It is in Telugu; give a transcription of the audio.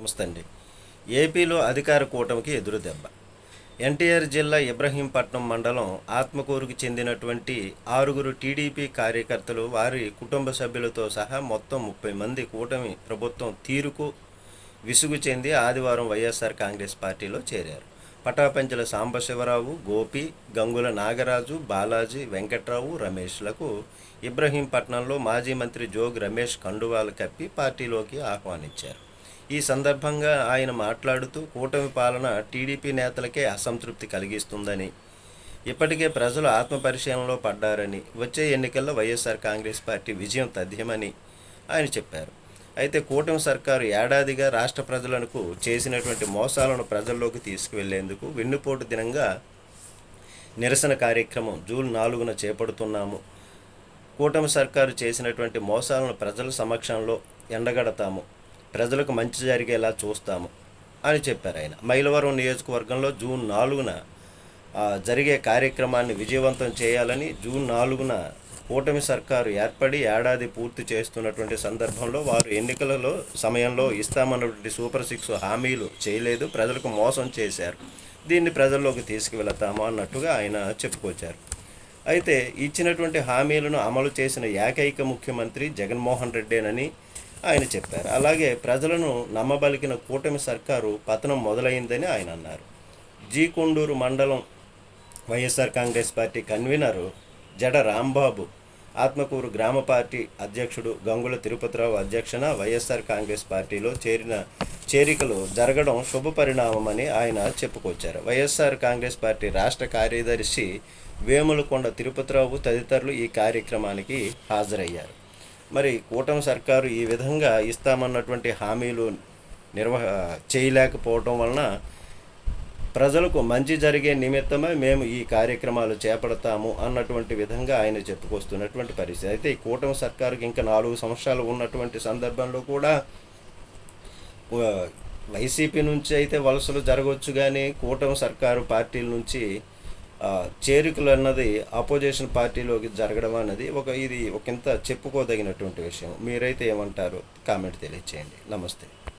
నమస్తే అండి ఏపీలో అధికార కూటమికి ఎదురు దెబ్బ. ఎన్టీఆర్ జిల్లా ఇబ్రహీంపట్నం మండలం ఆత్మకూరుకు చెందినటువంటి ఆరుగురు టీడీపీ కార్యకర్తలు వారి కుటుంబ సభ్యులతో సహా మొత్తం ముప్పై మంది కూటమి ప్రభుత్వం తీరుకు విసుగు చెంది ఆదివారం వైఎస్ఆర్ కాంగ్రెస్ పార్టీలో చేరారు. పటాపంచల సాంబశివరావు గోపి గంగుల నాగరాజు బాలాజీ వెంకట్రావు రమేష్లకు ఇబ్రహీంపట్నంలో మాజీ మంత్రి జోగ్ రమేష్ కండువాలు కప్పి పార్టీలోకి ఆహ్వానించారు. ఈ సందర్భంగా ఆయన మాట్లాడుతూ కూటమి పాలన టీడీపీ నేతలకే అసంతృప్తి కలిగిస్తుందని ఇప్పటికే ప్రజలు ఆత్మపరిశీలనలో పడ్డారని వచ్చే ఎన్నికల్లో వైఎస్ఆర్ కాంగ్రెస్ పార్టీ విజయం తథ్యమని ఆయన చెప్పారు. అయితే కూటమి సర్కారు ఏడాదిగా రాష్ట్ర ప్రజలకు చేసినటువంటి మోసాలను ప్రజల్లోకి తీసుకువెళ్ళేందుకు వెన్నుపోటు దినంగా నిరసన కార్యక్రమం జూన్ నాలుగున చేపడుతున్నాము. కూటమి సర్కారు చేసినటువంటి మోసాలను ప్రజల సమక్షంలో ఎండగడతాము. ప్రజలకు మంచి జరిగేలా చూస్తాము అని చెప్పారు ఆయన. మైలవరం నియోజకవర్గంలో జూన్ నాలుగున జరిగే కార్యక్రమాన్ని విజయవంతం చేయాలని జూన్ నాలుగున కూటమి సర్కారు ఏర్పడి ఏడాది పూర్తి చేస్తున్నటువంటి సందర్భంలో వారు ఎన్నికలలో సమయంలో ఇస్తామన్నటువంటి సూపర్ సిక్స్ హామీలు చేయలేదు ప్రజలకు మోసం చేశారు. దీన్ని ప్రజల్లోకి తీసుకువెళతాము అన్నట్టుగా ఆయన చెప్పుకొచ్చారు. అయితే ఇచ్చినటువంటి హామీలను అమలు చేసిన ఏకైక ముఖ్యమంత్రి జగన్మోహన్ రెడ్డేనని ఆయన చెప్పారు. అలాగే ప్రజలను నమ్మబలికిన కూటమి సర్కారు పతనం మొదలైందని ఆయన అన్నారు. జీ కొండూరు మండలం వైఎస్ఆర్ కాంగ్రెస్ పార్టీ కన్వీనరు జడ రాంబాబు ఆత్మకూరు గ్రామ పార్టీ అధ్యక్షుడు గంగుల తిరుపతిరావు అధ్యక్షన వైఎస్ఆర్ కాంగ్రెస్ పార్టీలో చేరిన చేరికలు జరగడం శుభ పరిణామమని ఆయన చెప్పుకొచ్చారు. వైఎస్ఆర్ కాంగ్రెస్ పార్టీ రాష్ట్ర కార్యదర్శి వేములకొండ తిరుపతిరావు తదితరులు ఈ కార్యక్రమానికి హాజరయ్యారు. మరి కూటమి సర్కారు ఈ విధంగా ఇస్తామన్నటువంటి హామీలు నిర్వహ చేయలేకపోవటం వలన ప్రజలకు మంచి జరిగే నిమిత్తమే మేము ఈ కార్యక్రమాలు చేపడతాము అన్నటువంటి విధంగా ఆయన చెప్పుకొస్తున్నటువంటి పరిస్థితి. అయితే ఈ కూటమి సర్కారుకి ఇంకా నాలుగు సంవత్సరాలు ఉన్నటువంటి సందర్భంలో కూడా వైసీపీ నుంచి అయితే వలసలు జరగవచ్చు కానీ కూటమి సర్కారు పార్టీల నుంచి చేరికలు అన్నది అపోజిషన్ పార్టీలోకి జరగడం అన్నది ఒక ఇది ఒకంత చెప్పుకోదగినటువంటి విషయం. మీరైతే ఏమంటారు? కామెంట్ తెలియచేయండి. నమస్తే.